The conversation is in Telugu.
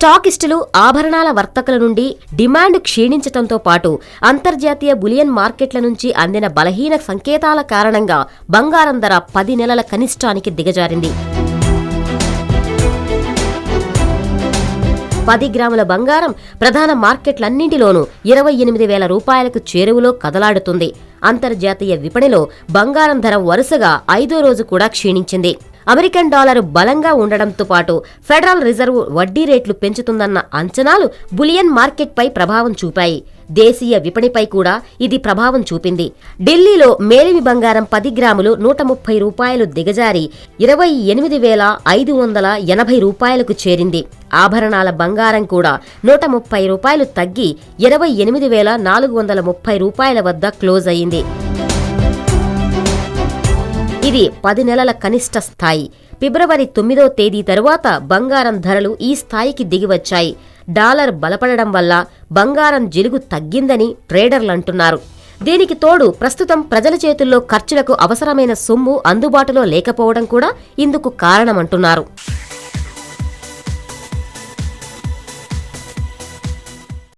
స్టాకిస్టులు ఆభరణాల వర్తకుల నుండి డిమాండ్ క్షీణించటంతో పాటు అంతర్జాతీయ బులియన్ మార్కెట్ల నుంచి అందిన బలహీన సంకేతాల కారణంగా బంగారం ధర పది నెలల కనిష్టానికి దిగజారింది. పది గ్రాముల బంగారం ప్రధాన మార్కెట్లన్నింటిలోనూ ఇరవై ఎనిమిది వేల రూపాయలకు చేరువలో కదలాడుతుంది. అంతర్జాతీయ విపణిలో బంగారం ధర వరుసగా ఐదో రోజు కూడా క్షీణించింది. అమెరికన్ డాలర్ బలంగా ఉండడంతో పాటు ఫెడరల్ రిజర్వ్ వడ్డీ రేట్లు పెంచుతుందన్న అంచనాలు బులియన్ మార్కెట్పై ప్రభావం చూపాయి. దేశీయ విపణిపై కూడా ఇది ప్రభావం చూపింది. ఢిల్లీలో మేలిమి బంగారం పది గ్రాములు నూట ముప్పై రూపాయలు దిగజారి ఇరవై ఎనిమిది వేల ఐదు వందల ఎనభై రూపాయలకు చేరింది. ఆభరణాల బంగారం కూడా నూట ముప్పై రూపాయలు తగ్గి ఇరవై ఎనిమిది వేల నాలుగు వందల ముప్పై రూపాయల వద్ద క్లోజ్ అయింది. ఇది పది నెలల కనిష్ట స్థాయి. ఫిబ్రవరి తొమ్మిదో తేదీ తరువాత బంగారం ధరలు ఈ స్థాయికి దిగివచ్చాయి. డాలర్ బలపడడం వల్ల బంగారం జిలుగు తగ్గిందని ట్రేడర్లంటున్నారు దీనికి తోడు ప్రస్తుతం ప్రజల చేతుల్లో ఖర్చులకు అవసరమైన సొమ్ము అందుబాటులో లేకపోవడం కూడా ఇందుకు కారణమంటున్నారు